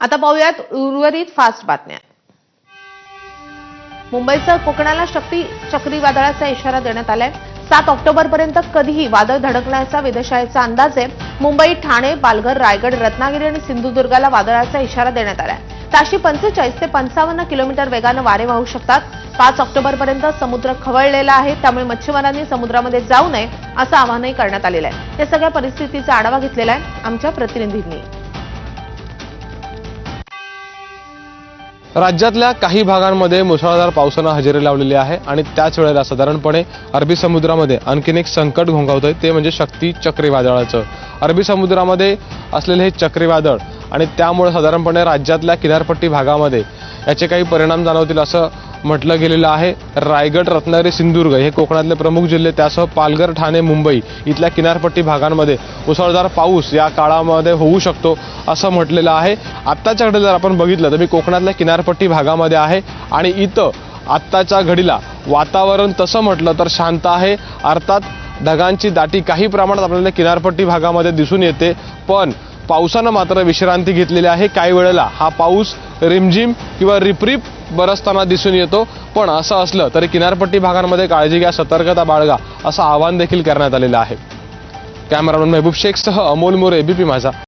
आता पाहूयात उर्वरित फास्ट बातम्या. मुंबईसह कोकणाला शक्ती चक्रीवादळाचा इशारा देण्यात आलाय. सात ऑक्टोबरपर्यंत कधीही वादळ धडकण्याचा वेधशाळेचा अंदाज आहे. मुंबई ठाणे पालघर रायगड रत्नागिरी आणि सिंधुदुर्गाला वादळाचा इशारा देण्यात आलाय. ताशी पंचेचाळीस ते पंचावन्न किलोमीटर वेगानं वारे वाहू शकतात. पाच ऑक्टोबरपर्यंत समुद्र खवळलेला आहे. त्यामुळे मच्छीमारांनी समुद्रामध्ये जाऊ नये असं आवाहनही करण्यात आलेलं आहे. या सगळ्या परिस्थितीचा आढावा घेतलेला आहे आमच्या प्रतिनिधींनी. राज्यातल्या काही भागांमध्ये मुसळधार पावसानं हजेरी लावलेली आहे आणि त्याच वेळेला साधारणपणे अरबी समुद्रामध्ये आणखीन एक संकट घोंगावतंय ते म्हणजे शक्ती चक्रीवादळाचं. अरबी समुद्रामध्ये असलेले हे चक्रीवादळ आणि त्यामुळे साधारणपणे राज्यातल्या किनारपट्टी भागामध्ये याचे काही परिणाम जाणवतील असं म्हटलं गेलेलं आहे. रायगड रत्नागिरी सिंधुदुर्ग हे कोकणातले प्रमुख जिल्हे. त्यासह पालघर ठाणे मुंबई इथल्या किनारपट्टी भागांमध्ये मुसळधार पाऊस या काळामध्ये होऊ शकतो असं म्हटलेलं आहे. आत्ताच्याकडे जर आपण बघितलं तर मी कोकणातल्या किनारपट्टी भागामध्ये आहे आणि इथं आत्ताच्या घडीला वातावरण तसं म्हटलं तर शांत आहे. अर्थात ढगांची दाटी काही प्रमाणात आपल्याला किनारपट्टी भागामध्ये दिसून येते. पण पावसानं मात्र विश्रांती घेतलेली आहे. काही वेळेला हा पाऊस रिमझिम किंवा रिपरिप बरसताना दिसून येतो. पण असं असलं तरी किनारपट्टी भागांमध्ये काळजी घ्या सतर्कता बाळगा असं आवाहन देखील करण्यात आलेलं आहे. कॅमेरामॅन मेहबूब शेखसह अमोल मोरे एबीपी माझा.